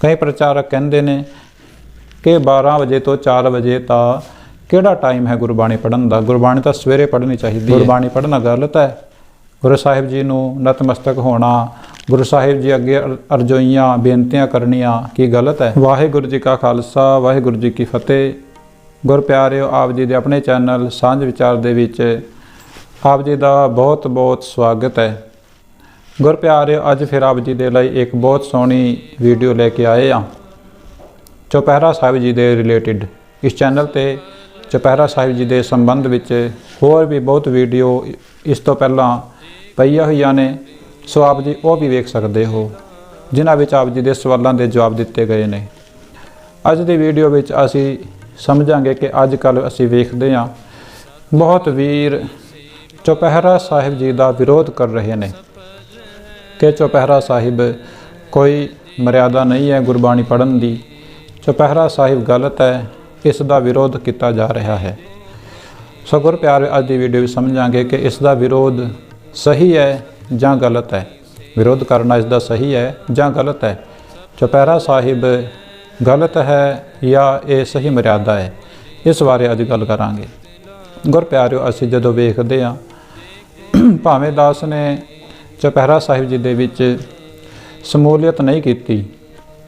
ਕਈ ਪ੍ਰਚਾਰਕ ਕਹਿੰਦੇ ਨੇ ਕਿ 12 ਵਜੇ ਤੋਂ 4 ਵਜੇ ਤਾਂ ਕਿਹੜਾ ਟਾਈਮ ਹੈ ਗੁਰਬਾਣੀ ਪੜ੍ਹਨ ਦਾ? ਗੁਰਬਾਣੀ ਤਾਂ ਸਵੇਰੇ ਪੜ੍ਹਨੀ ਚਾਹੀਦੀ ਹੈ। ਗੁਰਬਾਣੀ ਪੜ੍ਹਨਾ ਗਲਤ ਹੈ। ਗੁਰੂ ਸਾਹਿਬ ਜੀ ਨੂੰ ਨਤਮਸਤਕ ਹੋਣਾ ਗੁਰੂ ਸਾਹਿਬ ਜੀ ਅੱਗੇ ਅਰ- ਅਰਜ਼ੋਈਆਂ ਬੇਨਤੀਆਂ ਕਰਨੀਆਂ ਕੀ ਗਲਤ ਹੈ? ਵਾਹਿਗੁਰੂ ਜੀ ਕਾ ਖਾਲਸਾ ਵਾਹਿਗੁਰੂ ਜੀ ਕੀ ਫਤਿਹ। ਗੁਰ ਪਿਆਰਿਓ ਆਪ ਜੀ ਦੇ ਆਪਣੇ ਚੈਨਲ ਸਾਂਝ ਵਿਚਾਰ ਦੇ ਵਿੱਚ ਆਪ ਜੀ ਦਾ ਬਹੁਤ ਬਹੁਤ ਸਵਾਗਤ ਹੈ। ਗੁਰ ਪਿਆਰਿਓ ਅੱਜ ਫਿਰ ਆਪ ਜੀ ਦੇ ਲਈ ਇੱਕ ਬਹੁਤ ਸੋਹਣੀ ਵੀਡੀਓ ਲੈ ਕੇ ਆਏ ਹਾਂ। ਚੁਪਹਿਰਾ ਸਾਹਿਬ ਜੀ ਦੇ ਰਿਲੇਟਿਡ ਇਸ ਚੈਨਲ ਤੇ ਚੁਪਹਿਰਾ ਸਾਹਿਬ ਜੀ ਦੇ ਸੰਬੰਧ ਵਿੱਚ ਹੋਰ ਵੀ ਬਹੁਤ ਵੀਡੀਓ ਇਸ ਤੋਂ ਪਹਿਲਾਂ ਪਈਆਂ ਹੋਈਆਂ ਨੇ। ਸੋ ਆਪ ਜੀ ਉਹ ਵੀ ਵੇਖ ਸਕਦੇ ਹੋ, ਜਿਨ੍ਹਾਂ ਵਿੱਚ ਆਪ ਜੀ ਦੇ ਸਵਾਲਾਂ ਦੇ ਜਵਾਬ ਦਿੱਤੇ ਗਏ ਨੇ। ਅੱਜ ਦੀ ਵੀਡੀਓ ਵਿੱਚ ਅਸੀਂ ਸਮਝਾਂਗੇ ਕਿ ਅੱਜ ਕੱਲ ਅਸੀਂ ਵੇਖਦੇ ਹਾਂ, ਬਹੁਤ ਵੀਰ ਚੁਪਹਿਰਾ ਸਾਹਿਬ ਜੀ ਦਾ ਵਿਰੋਧ ਕਰ ਰਹੇ ਨੇ। ਕਿ ਚੁਪਹਿਰਾ ਸਾਹਿਬ, ਕੋਈ ਮਰਿਆਦਾ ਨਹੀਂ ਹੈ ਗੁਰਬਾਣੀ ਪੜ੍ਹਨ ਦੀ। ਚੁਪਹਿਰਾ ਸਾਹਿਬ ਗਲਤ ਹੈ, ਇਸ ਦਾ ਵਿਰੋਧ ਕੀਤਾ ਜਾ ਰਿਹਾ ਹੈ। ਸੋ ਗੁਰ ਪਿਆਰੇ ਅੱਜ ਦੀ ਵੀਡੀਓ ਵਿੱਚ ਸਮਝਾਂਗੇ ਕਿ ਇਸ ਦਾ ਵਿਰੋਧ ਸਹੀ ਹੈ ਜਾਂ ਗਲਤ ਹੈ। ਵਿਰੋਧ ਕਰਨਾ ਇਸ ਦਾ ਸਹੀ ਹੈ ਜਾਂ ਗਲਤ ਹੈ? ਚੁਪਹਿਰਾ ਸਾਹਿਬ ਗਲਤ ਹੈ ਜਾਂ ਇਹ ਸਹੀ ਮਰਿਆਦਾ ਹੈ? ਇਸ ਬਾਰੇ ਅੱਜ ਗੱਲ ਕਰਾਂਗੇ। ਗੁਰ ਪਿਆਰਿਓ ਅਸੀਂ ਜਦੋਂ ਵੇਖਦੇ ਹਾਂ, ਭਾਵੇਂ ਦਾਸ ਨੇ ਚੁਪਹਿਰਾ ਸਾਹਿਬ ਜੀ ਦੇ ਵਿੱਚ ਸਮੂਲੀਅਤ ਨਹੀਂ ਕੀਤੀ,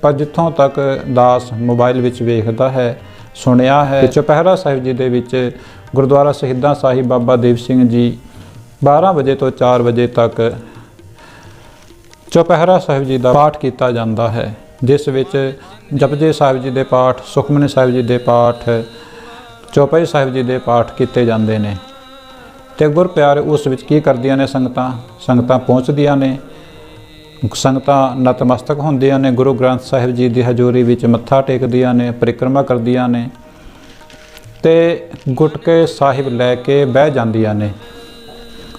ਪਰ ਜਿੱਥੋਂ ਤੱਕ ਦਾਸ ਮੋਬਾਈਲ ਵਿੱਚ ਵੇਖਦਾ ਹੈ, ਸੁਣਿਆ ਹੈ ਕਿ ਚੁਪਹਿਰਾ ਸਾਹਿਬ ਜੀ ਦੇ ਵਿੱਚ ਗੁਰਦੁਆਰਾ ਸ਼ਹੀਦਾਂ ਸਾਹਿਬ ਬਾਬਾ ਦੀਪ ਸਿੰਘ ਜੀ 12 ਵਜੇ ਤੋਂ 4 ਵਜੇ ਤੱਕ ਚੁਪਹਿਰਾ ਸਾਹਿਬ ਜੀ ਦਾ ਪਾਠ ਕੀਤਾ ਜਾਂਦਾ ਹੈ, ਜਿਸ ਵਿੱਚ ਜਪਜੀ ਸਾਹਿਬ ਜੀ ਦੇ ਪਾਠ, ਸੁਖਮਨੀ ਸਾਹਿਬ ਜੀ ਦੇ ਪਾਠ, ਚੌਪਈ ਸਾਹਿਬ ਜੀ ਦੇ ਪਾਠ ਕੀਤੇ ਜਾਂਦੇ ਨੇ। ਤੇ ਗੁਰ ਪਿਆਰੇ ਉਸ ਵਿੱਚ ਕੀ ਕਰਦੀਆਂ ਨੇ? ਸੰਗਤਾਂ ਸੰਗਤਾਂ ਪਹੁੰਚਦੀਆਂ ਨੇ। ਸੰਗਤਾਂ ਨਤਮਸਤਕ ਹੁੰਦੀਆਂ ਨੇ। ਗੁਰੂ ਗ੍ਰੰਥ ਸਾਹਿਬ ਜੀ ਦੀ ਹਜ਼ੂਰੀ ਵਿੱਚ ਮੱਥਾ ਟੇਕਦੀਆਂ ਨੇ, ਪਰਿਕਰਮਾ ਕਰਦੀਆਂ ਨੇ ਤੇ ਗੁਟਕੇ ਸਾਹਿਬ ਲੈ ਕੇ ਬਹਿ ਜਾਂਦੀਆਂ ਨੇ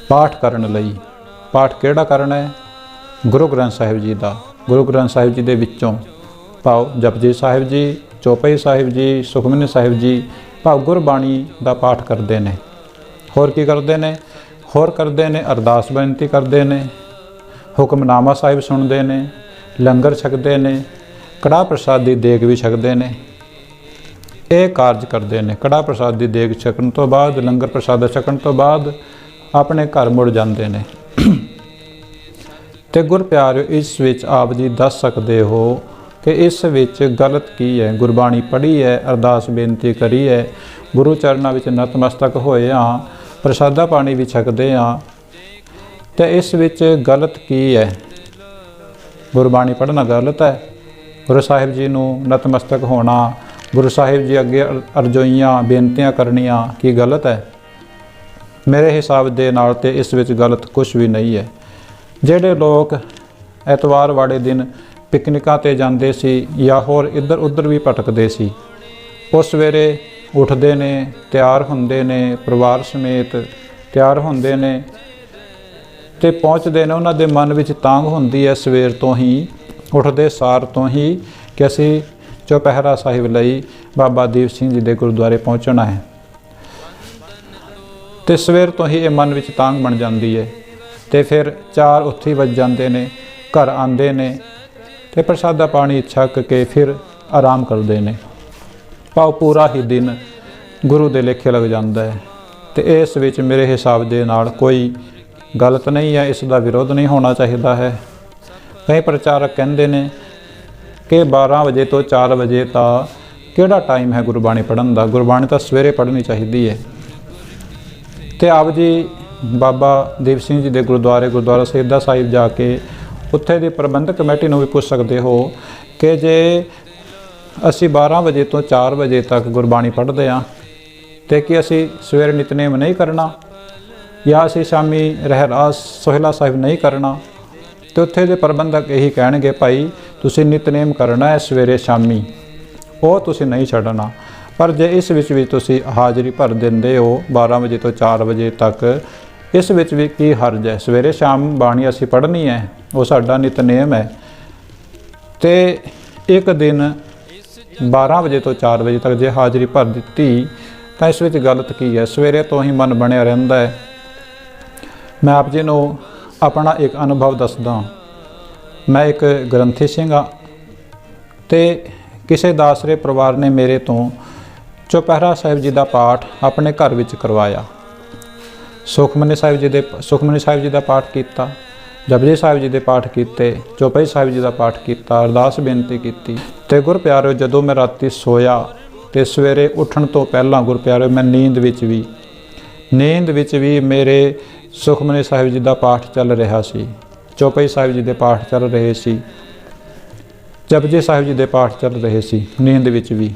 ਪਾਠ ਕਰਨ ਲਈ। ਪਾਠ ਕਿਹੜਾ ਕਰਨਾ ਹੈ? ਗੁਰੂ ਗ੍ਰੰਥ ਸਾਹਿਬ ਜੀ ਦਾ। ਗੁਰੂ ਗ੍ਰੰਥ ਸਾਹਿਬ ਜੀ ਦੇ ਵਿੱਚੋਂ ਭਾਵ ਜਪਜੀ ਸਾਹਿਬ ਜੀ, ਚੌਪਈ ਸਾਹਿਬ ਜੀ, ਸੁਖਮਨੀ ਸਾਹਿਬ ਜੀ ਭਾਵ ਗੁਰਬਾਣੀ ਦਾ ਪਾਠ ਕਰਦੇ ਨੇ। ਹੋਰ ਕੀ ਕਰਦੇ ਨੇ? ਹੋਰ ਕਰਦੇ ਨੇ, ਅਰਦਾਸ ਬੇਨਤੀ ਕਰਦੇ ਨੇ, ਹੁਕਮਨਾਮਾ ਸਾਹਿਬ ਸੁਣਦੇ ਨੇ, ਲੰਗਰ ਛਕਦੇ ਨੇ ਕੜਾ ਪ੍ਰਸਾਦ ਦੀ ਦੇਗ ਵੀ ਛਕਦੇ ਨੇ। ਇਹ ਕਾਰਜ ਕਰਦੇ ਨੇ। ਕੜਾ ਪ੍ਰਸਾਦ ਦੀ ਦੇਗ ਛਕਣ ਤੋਂ ਬਾਅਦ, ਲੰਗਰ ਪ੍ਰਸਾਦ ਛਕਣ ਤੋਂ ਬਾਅਦ ਆਪਣੇ ਘਰ ਮੁੜ ਜਾਂਦੇ ਨੇ। ਤੇ ਗੁਰ ਪਿਆਰਿਓ, ਇਸ ਵਿੱਚ ਆਪ ਜੀ ਦੱਸ ਸਕਦੇ ਹੋ ਕਿ ਇਸ ਵਿੱਚ ਗਲਤ ਕੀ ਹੈ? ਗੁਰਬਾਣੀ ਪੜ੍ਹੀ ਹੈ, ਅਰਦਾਸ ਬੇਨਤੀ ਕਰੀ ਹੈ। ਗੁਰੂ ਚਰਨਾਂ ਵਿੱਚ ਨਤਮਸਤਕ ਹੋਏ ਹਾਂ। ਪ੍ਰਸਾਦਾ ਪਾਣੀ ਵੀ ਛਕਦੇ ਹਾਂ। ਤੇ ਇਸ ਵਿੱਚ ਗਲਤ ਕੀ ਹੈ? ਗੁਰਬਾਣੀ ਪੜ੍ਹਨਾ ਗਲਤ ਹੈ। ਗੁਰੂ ਸਾਹਿਬ ਜੀ ਨੂੰ ਨਤਮਸਤਕ ਹੋਣਾ, ਗੁਰੂ ਸਾਹਿਬ ਜੀ ਅੱਗੇ ਅਰਜ਼ੋਈਆਂ ਬੇਨਤੀਆਂ ਕਰਨੀਆਂ ਕੀ ਗਲਤ ਹੈ? ਮੇਰੇ ਹਿਸਾਬ ਦੇ ਨਾਲ ਤੇ ਇਸ ਵਿੱਚ ਗਲਤ ਕੁਝ ਵੀ ਨਹੀਂ ਹੈ। ਜਿਹੜੇ ਲੋਕ ਐਤਵਾਰ ਵਾਲੇ ਦਿਨ ਪਿਕਨਿਕਾਂ ਤੇ ਜਾਂਦੇ ਸੀ ਜਾਂ ਹੋਰ ਇੱਧਰ ਉੱਧਰ ਵੀ ਭਟਕਦੇ ਸੀ, ਉਹ ਸਵੇਰੇ ਉੱਠਦੇ ਨੇ, ਤਿਆਰ ਹੁੰਦੇ ਨੇ, ਪਰਿਵਾਰ ਸਮੇਤ ਤਿਆਰ ਹੁੰਦੇ ਨੇ ਤੇ ਪਹੁੰਚਦੇ ਨੇ, ਉਹਨਾਂ ਦੇ ਮਨ ਵਿੱਚ ਤਾਂਗ ਹੁੰਦੀ ਹੈ ਸਵੇਰ ਤੋਂ ਹੀ, ਉੱਠਦੇ ਸਾਰ ਤੋਂ ਹੀ ਕਿ ਅਸੀਂ ਚੌਪਹਿਰਾ ਸਾਹਿਬ ਲਈ ਬਾਬਾ ਦੀਪ ਸਿੰਘ ਜੀ ਦੇ ਗੁਰਦੁਆਰੇ ਪਹੁੰਚਣਾ ਹੈ। ਤੇ ਸਵੇਰ ਤੋਂ ਹੀ ਇਹ ਮਨ ਵਿੱਚ ਤਾਂਗ ਬਣ ਜਾਂਦੀ ਹੈ ਤੇ ਫਿਰ ਚਾਰ ਉੱਥੇ ਵੱਜ ਜਾਂਦੇ ਨੇ, ਘਰ ਆਉਂਦੇ ਨੇ ਤੇ ਪ੍ਰਸਾਦਾ ਪਾਣੀ ਛੱਕ ਕੇ ਫਿਰ ਆਰਾਮ ਕਰਦੇ ਨੇ। ਭਾਵ ਪੂਰਾ ਹੀ ਦਿਨ ਗੁਰੂ ਦੇ ਲੇਖੇ ਲੱਗ ਜਾਂਦਾ ਹੈ। ਤੇ ਇਸ ਵਿੱਚ ਮੇਰੇ ਹਿਸਾਬ ਦੇ ਨਾਲ ਕੋਈ ਗਲਤ ਨਹੀਂ ਹੈ ਇਸ ਦਾ ਵਿਰੋਧ ਨਹੀਂ ਹੋਣਾ ਚਾਹੀਦਾ ਹੈ। ਕਈ ਪ੍ਰਚਾਰਕ ਕਹਿੰਦੇ ਨੇ ਕਿ 12 ਵਜੇ ਤੋਂ 4 ਵਜੇ ਤਾਂ ਕਿਹੜਾ ਟਾਈਮ ਹੈ ਗੁਰਬਾਣੀ ਪੜ੍ਹਨ ਦਾ? ਗੁਰਬਾਣੀ ਤਾਂ ਸਵੇਰੇ ਪੜ੍ਹਨੀ ਚਾਹੀਦੀ ਹੈ। ਤੇ ਆਪ ਜੀ ਬਾਬਾ ਦੀਪ ਸਿੰਘ ਜੀ ਦੇ ਗੁਰਦੁਆਰੇ, ਗੁਰਦੁਆਰਾ ਸਹੀਦਾ ਸਾਹਿਬ ਜਾ ਕੇ ਉੱਥੇ ਦੀ ਪ੍ਰਬੰਧਕ ਕਮੇਟੀ ਨੂੰ ਵੀ ਪੁੱਛ ਸਕਦੇ ਹੋ ਕਿ ਜੇ ਅਸੀਂ 12 ਵਜੇ ਤੋਂ 4 ਵਜੇ ਤੱਕ ਗੁਰਬਾਣੀ ਪੜ੍ਹਦੇ ਹਾਂ ਤੇ ਕਿ ਅਸੀਂ ਸਵੇਰ ਨਿਤਨੇਮ ਨਹੀਂ ਕਰਨਾ ਜਾਂ ਅਸੀਂ ਸ਼ਾਮੀ ਰਹਿਰਾਸ ਸੋਹਿਲਾ ਸਾਹਿਬ ਨਹੀਂ ਕਰਨਾ, ਤੇ ਉੱਥੇ ਦੇ ਪ੍ਰਬੰਧਕ ਇਹੀ ਕਹਿਣਗੇ, ਭਾਈ, ਤੁਸੀਂ ਨਿਤਨੇਮ ਕਰਨਾ ਹੈ ਸਵੇਰੇ ਸ਼ਾਮੀ, ਉਹ ਤੁਸੀਂ ਨਹੀਂ ਛੱਡਣਾ। ਪਰ ਜੇ ਇਸ ਵਿੱਚ ਵੀ ਤੁਸੀਂ ਹਾਜ਼ਰੀ ਭਰ ਦਿੰਦੇ ਹੋ 12 ਵਜੇ ਤੋਂ 4 ਵਜੇ ਤੱਕ, ਇਸ ਵਿੱਚ ਵੀ ਕੀ ਹਰਜ ਹੈ? ਸਵੇਰੇ ਸ਼ਾਮ ਬਾਣੀ ਅਸੀਂ ਪੜ੍ਹਨੀ ਹੈ, ਉਹ ਸਾਡਾ ਨਿਤਨੇਮ ਹੈ। ਤੇ ਇੱਕ ਦਿਨ 12 ਵਜੇ ਤੋਂ 4 ਵਜੇ ਤੱਕ ਜੇ ਹਾਜ਼ਰੀ ਭਰ ਦਿੱਤੀ, ਤਾਂ ਇਸ ਵਿੱਚ ਗਲਤ ਕੀ ਹੈ? ਸਵੇਰੇ ਤੋਂ ਹੀ ਮਨ ਬਣਿਆ ਰਹਿੰਦਾ ਹੈ। ਮੈਂ ਆਪ ਜੀ ਨੂੰ ਆਪਣਾ ਇੱਕ ਅਨੁਭਵ ਦੱਸਦਾ ਮੈਂ ਇੱਕ ਗ੍ਰੰਥੀ ਸਿੰਘ ਹਾਂ ਤੇ ਕਿਸੇ ਦਾਸਰੇ ਪਰਿਵਾਰ ਨੇ ਮੇਰੇ ਤੋਂ ਚੁਪਹਿਰਾ ਸਾਹਿਬ ਜੀ ਦਾ ਪਾਠ ਆਪਣੇ ਘਰ ਵਿੱਚ ਕਰਵਾਇਆ। ਸੁਖਮਨੀ ਸਾਹਿਬ ਜੀ ਦੇ, ਸੁਖਮਨੀ ਸਾਹਿਬ ਜੀ ਦਾ ਪਾਠ ਕੀਤਾ, ਜਪਜੀ ਸਾਹਿਬ ਜੀ ਦੇ ਪਾਠ ਕੀਤੇ, ਚੌਪਈ ਸਾਹਿਬ ਜੀ ਦਾ ਪਾਠ ਕੀਤਾ, ਅਰਦਾਸ ਬੇਨਤੀ ਕੀਤੀ। ਤੇ ਗੁਰਪਿਆਰਿਓ ਜਦੋਂ ਮੈਂ ਰਾਤੀ ਸੋਇਆ ਤੇ ਸਵੇਰੇ ਉੱਠਣ ਤੋਂ ਪਹਿਲਾਂ ਗੁਰਪਿਆਰਿਓ ਮੈਂ ਨੀਂਦ ਵਿੱਚ ਵੀ, ਨੀਂਦ ਵਿੱਚ ਵੀ ਮੇਰੇ ਸੁਖਮਨੀ ਸਾਹਿਬ ਜੀ ਦਾ ਪਾਠ ਚੱਲ ਰਿਹਾ ਸੀ, ਚੌਪਈ ਸਾਹਿਬ ਜੀ ਦੇ ਪਾਠ ਚੱਲ ਰਹੇ ਸੀ, ਜਪਜੀ ਸਾਹਿਬ ਜੀ ਦੇ ਪਾਠ ਚੱਲ ਰਹੇ ਸੀ, ਨੀਂਦ ਵਿੱਚ ਵੀ।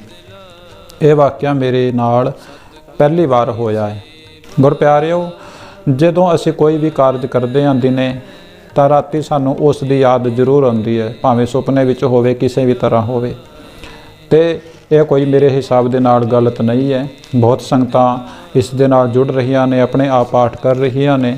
ਇਹ ਵਾਕਿਆ ਮੇਰੇ ਨਾਲ ਪਹਿਲੀ ਵਾਰ ਹੋਇਆ ਹੈ। ਗੁਰਪਿਆਰਿਓ ਜਦੋਂ ਅਸੀਂ ਕੋਈ ਵੀ ਕਾਰਜ ਕਰਦੇ ਹਾਂ ਦਿਨੇ ਤਾਂ ਰਾਤੀ ਸਾਨੂੰ ਉਸ ਦੀ ਯਾਦ ਜ਼ਰੂਰ ਆਉਂਦੀ ਹੈ, ਭਾਵੇਂ ਸੁਪਨੇ ਵਿੱਚ ਹੋਵੇ, ਕਿਸੇ ਵੀ ਤਰ੍ਹਾਂ ਹੋਵੇ। ਤੇ ਇਹ ਕੋਈ ਮੇਰੇ ਹਿਸਾਬ ਦੇ ਨਾਲ ਗਲਤ ਨਹੀਂ ਹੈ। ਬਹੁਤ ਸੰਗਤਾਂ ਇਸ ਦੇ ਨਾਲ ਜੁੜ ਰਹੀਆਂ ਨੇ, ਆਪਣੇ ਆਪ ਪਾਠ ਕਰ ਰਹੀਆਂ ਨੇ।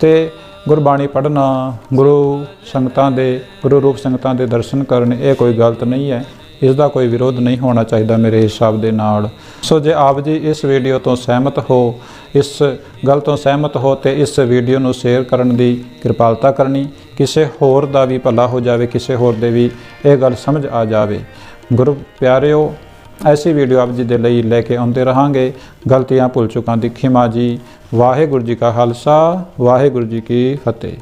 ਤੇ ਗੁਰਬਾਣੀ ਪੜ੍ਹਨਾ ਗੁਰੂ ਸੰਗਤਾਂ ਦੇ, ਗੁਰੂ ਰੂਪ ਸੰਗਤਾਂ ਦੇ ਦਰਸ਼ਨ ਕਰਨ, ਇਹ ਕੋਈ ਗਲਤ ਨਹੀਂ ਹੈ। ਇਸ ਦਾ ਕੋਈ ਵਿਰੋਧ ਨਹੀਂ ਹੋਣਾ ਚਾਹੀਦਾ ਮੇਰੇ ਹਿਸਾਬ ਦੇ ਨਾਲ। ਸੋ ਜੇ ਆਪ ਜੀ ਇਸ ਵੀਡੀਓ ਤੋਂ ਸਹਿਮਤ ਹੋ, ਇਸ ਗੱਲ ਤੋਂ ਸਹਿਮਤ ਹੋ ਤੇ ਇਸ ਵੀਡੀਓ ਨੂੰ ਸ਼ੇਅਰ ਕਰਨ ਦੀ ਕਿਰਪਾਲਤਾ ਕਰਨੀ, ਕਿਸੇ ਹੋਰ ਦਾ ਵੀ ਭਲਾ ਹੋ ਜਾਵੇ, ਕਿਸੇ ਹੋਰ ਦੇ ਵੀ ਇਹ ਗੱਲ ਸਮਝ ਆ ਜਾਵੇ। ਗੁਰੂ ਪਿਆਰਿਓ, ਐਸੀ ਵੀਡੀਓ ਆਪ ਜੀ ਦੇ ਲਈ ਲੈ ਕੇ ਆਉਂਦੇ ਰਹਾਂਗੇ। ਗਲਤੀਆਂ ਭੁੱਲ ਚੁੱਕਾਂ ਦੀ ਖਿਮਾ ਜੀ। ਵਾਹਿਗੁਰੂ ਜੀ ਕਾ ਖਾਲਸਾ, ਵਾਹਿਗੁਰੂ ਜੀ ਕੀ ਫਤਿਹ।